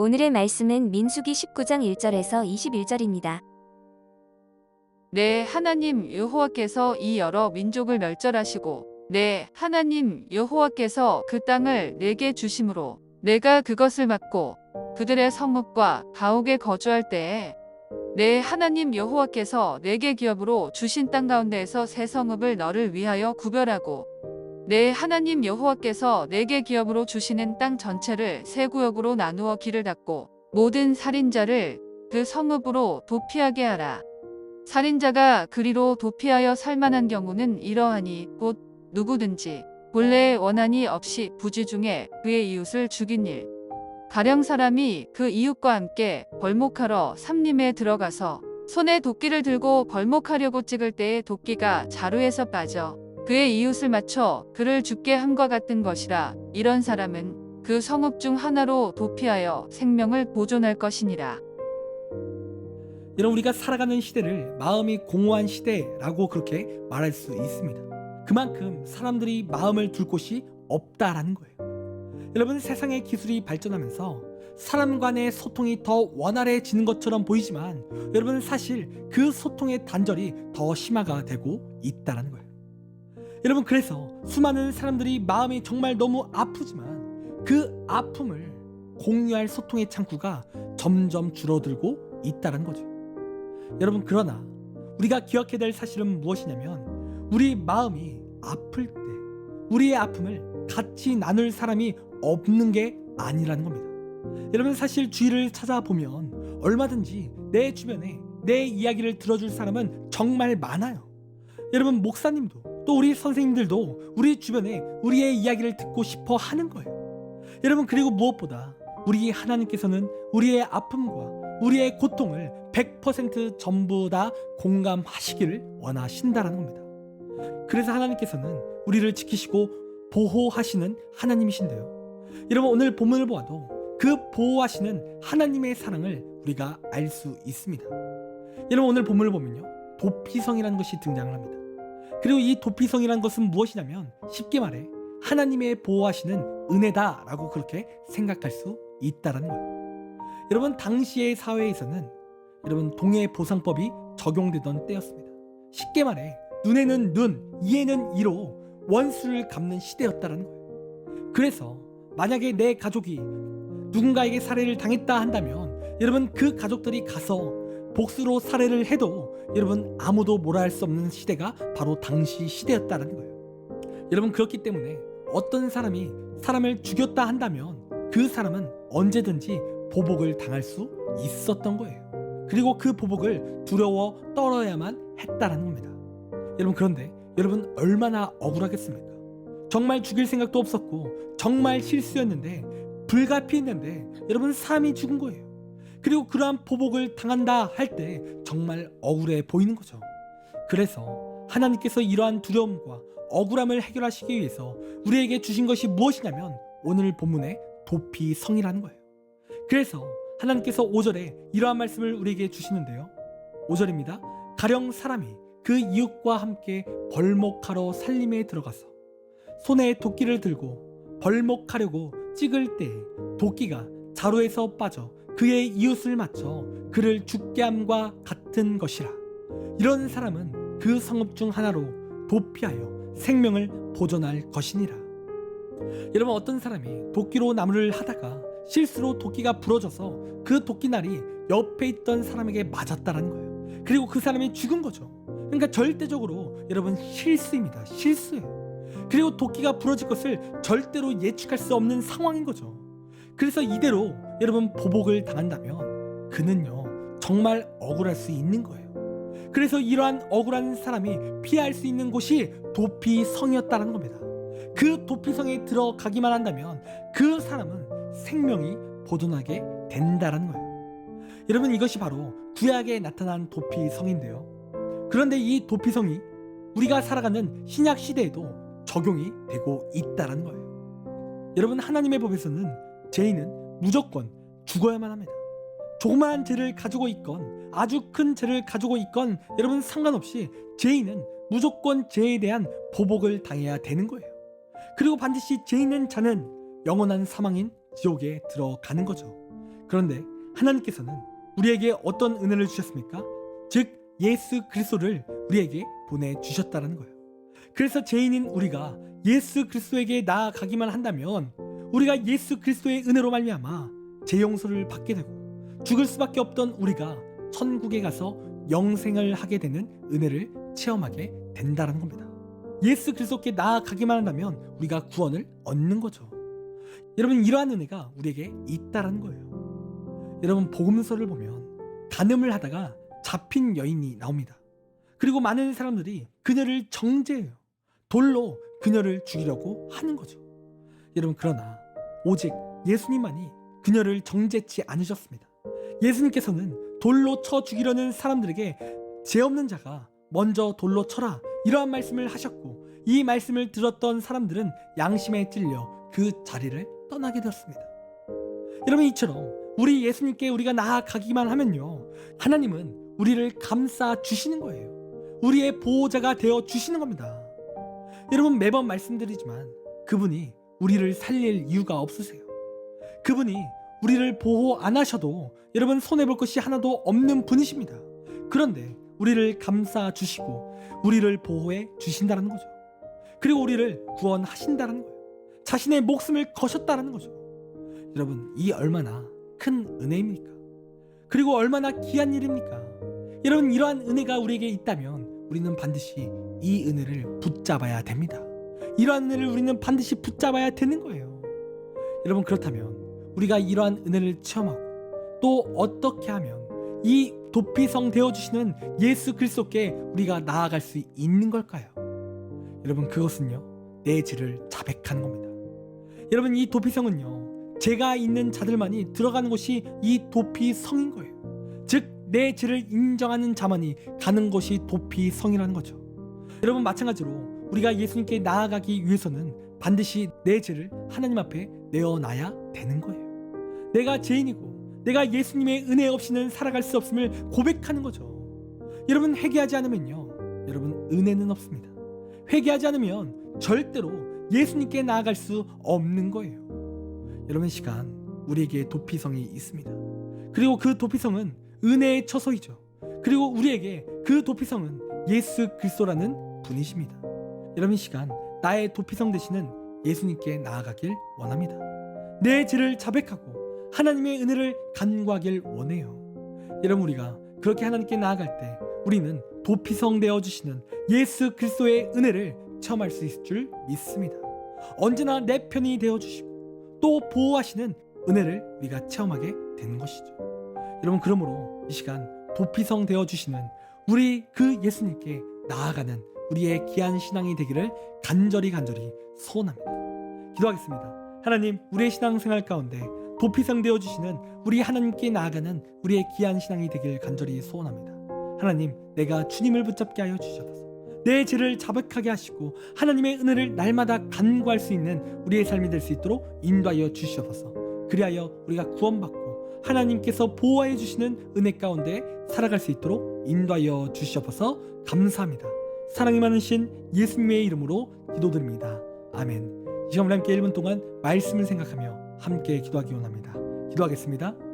오늘의 말씀은 민수기 19장 1절에서 21절입니다. 네, 하나님 여호와께서 이 여러 민족을 멸절하시고 네, 하나님 여호와께서 그 땅을 내게 주심으로 내가 그것을 막고 그들의 성읍과 가옥에 거주할 때에 네, 하나님 여호와께서 내게 기업으로 주신 땅 가운데에서 새 성읍을 너를 위하여 구별하고 네, 하나님 여호와께서 내게 기업으로 주시는 땅 전체를 세 구역으로 나누어 길을 닫고 모든 살인자를 그 성읍으로 도피하게 하라. 살인자가 그리로 도피하여 살만한 경우는 이러하니 곧 누구든지 본래의 원한이 없이 부지 중에 그의 이웃을 죽인 일. 가령 사람이 그 이웃과 함께 벌목하러 삼림에 들어가서 손에 도끼를 들고 벌목하려고 찍을 때에 도끼가 자루에서 빠져 그의 이웃을 맞춰 그를 죽게 함과 같은 것이라 이런 사람은 그 성읍 중 하나로 도피하여 생명을 보존할 것이니라. 이런 우리가 살아가는 시대를 마음이 공허한 시대라고 그렇게 말할 수 있습니다. 그만큼 사람들이 마음을 둘 곳이 없다라는 거예요. 여러분 세상의 기술이 발전하면서 사람 간의 소통이 더 원활해지는 것처럼 보이지만 여러분 사실 그 소통의 단절이 더 심화가 되고 있다라는 거예요. 여러분 그래서 수많은 사람들이 마음이 정말 너무 아프지만 그 아픔을 공유할 소통의 창구가 점점 줄어들고 있다는 거죠. 여러분 그러나 우리가 기억해야 될 사실은 무엇이냐면 우리 마음이 아플 때 우리의 아픔을 같이 나눌 사람이 없는 게 아니라는 겁니다. 여러분 사실 주위를 찾아보면 얼마든지 내 주변에 내 이야기를 들어줄 사람은 정말 많아요. 여러분 목사님도 또 우리 선생님들도 우리 주변에 우리의 이야기를 듣고 싶어 하는 거예요. 여러분 그리고 무엇보다 우리 하나님께서는 우리의 아픔과 우리의 고통을 100% 전부 다 공감하시기를 원하신다라는 겁니다. 그래서 하나님께서는 우리를 지키시고 보호하시는 하나님이신데요. 여러분 오늘 본문을 보아도 그 보호하시는 하나님의 사랑을 우리가 알 수 있습니다. 여러분 오늘 본문을 보면요. 도피성이라는 것이 등장을 합니다. 그리고 이 도피성이라는 것은 무엇이냐면 쉽게 말해 하나님의 보호하시는 은혜다라고 그렇게 생각할 수 있다라는 거예요. 여러분 당시의 사회에서는 여러분 동해 보상법이 적용되던 때였습니다. 쉽게 말해 눈에는 눈, 이에는 이로 원수를 갚는 시대였다라는 거예요. 그래서 만약에 내 가족이 누군가에게 살해를 당했다 한다면 여러분 그 가족들이 가서 복수로 살해를 해도 여러분 아무도 뭐라 할 수 없는 시대가 바로 당시 시대였다는 거예요. 여러분 그렇기 때문에 어떤 사람이 사람을 죽였다 한다면 그 사람은 언제든지 보복을 당할 수 있었던 거예요. 그리고 그 보복을 두려워 떨어야만 했다라는 겁니다. 여러분 그런데 여러분 얼마나 억울하겠습니까? 정말 죽일 생각도 없었고 정말 실수였는데 불가피했는데 여러분 사람이 죽은 거예요. 그리고 그러한 보복을 당한다 할 때 정말 억울해 보이는 거죠. 그래서 하나님께서 이러한 두려움과 억울함을 해결하시기 위해서 우리에게 주신 것이 무엇이냐면 오늘 본문의 도피성이라는 거예요. 그래서 하나님께서 5절에 이러한 말씀을 우리에게 주시는데요. 5절입니다. 가령 사람이 그 이웃과 함께 벌목하러 살림에 들어가서 손에 도끼를 들고 벌목하려고 찍을 때 도끼가 자루에서 빠져 그의 이웃을 맞춰 그를 죽게 함과 같은 것이라. 이런 사람은 그 성읍 중 하나로 도피하여 생명을 보존할 것이니라. 여러분 어떤 사람이 도끼로 나무를 하다가 실수로 도끼가 부러져서 그 도끼날이 옆에 있던 사람에게 맞았다라는 거예요. 그리고 그 사람이 죽은 거죠. 그러니까 절대적으로 여러분 실수입니다. 실수예요. 그리고 도끼가 부러질 것을 절대로 예측할 수 없는 상황인 거죠. 그래서 이대로 여러분 보복을 당한다면 그는요 정말 억울할 수 있는 거예요. 그래서 이러한 억울한 사람이 피할 수 있는 곳이 도피성이었다는 겁니다. 그 도피성에 들어가기만 한다면 그 사람은 생명이 보존하게 된다는 거예요. 여러분 이것이 바로 구약에 나타난 도피성인데요. 그런데 이 도피성이 우리가 살아가는 신약 시대에도 적용이 되고 있다는 거예요. 여러분 하나님의 법에서는 죄인은 무조건 죽어야만 합니다. 조그마한 죄를 가지고 있건 아주 큰 죄를 가지고 있건 여러분 상관없이 죄인은 무조건 죄에 대한 보복을 당해야 되는 거예요. 그리고 반드시 죄 있는 자는 영원한 사망인 지옥에 들어가는 거죠. 그런데 하나님께서는 우리에게 어떤 은혜를 주셨습니까? 즉 예수 그리스도를 우리에게 보내 주셨다는 거예요. 그래서 죄인인 우리가 예수 그리스도에게 나아가기만 한다면 우리가 예수 그리스도의 은혜로 말미암아 죄 용서를 받게 되고 죽을 수밖에 없던 우리가 천국에 가서 영생을 하게 되는 은혜를 체험하게 된다는 겁니다. 예수 그리스도께 나아가기만 한다면 우리가 구원을 얻는 거죠. 여러분 이러한 은혜가 우리에게 있다라는 거예요. 여러분 복음서를 보면 간음을 하다가 잡힌 여인이 나옵니다. 그리고 많은 사람들이 그녀를 정죄해요. 돌로 그녀를 죽이려고 하는 거죠. 여러분 그러나 오직 예수님만이 그녀를 정죄치 않으셨습니다. 예수님께서는 돌로 쳐 죽이려는 사람들에게 죄 없는 자가 먼저 돌로 쳐라 이러한 말씀을 하셨고 이 말씀을 들었던 사람들은 양심에 찔려 그 자리를 떠나게 되었습니다. 여러분 이처럼 우리 예수님께 우리가 나아가기만 하면요 하나님은 우리를 감싸 주시는 거예요. 우리의 보호자가 되어 주시는 겁니다. 여러분 매번 말씀드리지만 그분이 우리를 살릴 이유가 없으세요. 그분이 우리를 보호 안 하셔도 여러분 손해 볼 것이 하나도 없는 분이십니다. 그런데 우리를 감싸 주시고 우리를 보호해 주신다는 거죠. 그리고 우리를 구원하신다는 거예요. 자신의 목숨을 거셨다는 거죠. 여러분 이 얼마나 큰 은혜입니까? 그리고 얼마나 귀한 일입니까? 여러분 이러한 은혜가 우리에게 있다면 우리는 반드시 이 은혜를 붙잡아야 됩니다. 이러한 은혜를 우리는 반드시 붙잡아야 되는 거예요. 여러분 그렇다면 우리가 이러한 은혜를 체험하고 또 어떻게 하면 이 도피성 되어 주시는 예수 그리스도께 우리가 나아갈 수 있는 걸까요? 여러분 그것은요 내 죄를 자백하는 겁니다. 여러분 이 도피성은요 죄가 있는 자들만이 들어가는 곳이 이 도피성인 거예요. 즉 내 죄를 인정하는 자만이 가는 곳이 도피성이라는 거죠. 여러분 마찬가지로 우리가 예수님께 나아가기 위해서는 반드시 내 죄를 하나님 앞에 내어놔야 되는 거예요. 내가 죄인이고 내가 예수님의 은혜 없이는 살아갈 수 없음을 고백하는 거죠. 여러분 회개하지 않으면요. 여러분 은혜는 없습니다. 회개하지 않으면 절대로 예수님께 나아갈 수 없는 거예요. 여러분 이 시간 우리에게 도피성이 있습니다. 그리고 그 도피성은 은혜의 처소이죠. 그리고 우리에게 그 도피성은 예수 그리스도라는 분이십니다. 여러분 이 시간 나의 도피성 되시는 예수님께 나아가길 원합니다. 내 죄를 자백하고 하나님의 은혜를 간구하길 원해요. 여러분 우리가 그렇게 하나님께 나아갈 때 우리는 도피성 되어 주시는 예수 그리스도의 은혜를 체험할 수 있을 줄 믿습니다. 언제나 내 편이 되어 주시고 또 보호하시는 은혜를 우리가 체험하게 되는 것이죠. 여러분 그러므로 이 시간 도피성 되어 주시는 우리 그 예수님께 나아가는 우리의 귀한 신앙이 되기를 간절히 간절히 소원합니다. 기도하겠습니다. 하나님, 우리의 신앙생활 가운데 도피성 되어 주시는 우리 하나님께 나아가는 우리의 귀한 신앙이 되길 간절히 소원합니다. 하나님, 내가 주님을 붙잡게 하여 주시옵소서. 내 죄를 자백하게 하시고 하나님의 은혜를 날마다 간구할 수 있는 우리의 삶이 될 수 있도록 인도하여 주시옵소서. 그리하여 우리가 구원받고 하나님께서 보호해 주시는 은혜 가운데 살아갈 수 있도록 인도하여 주시옵소서. 감사합니다. 사랑이 많으신 예수님의 이름으로 기도드립니다. 아멘. 이 시간 우리 함께 1분 동안 말씀을 생각하며 함께 기도하기 원합니다. 기도하겠습니다.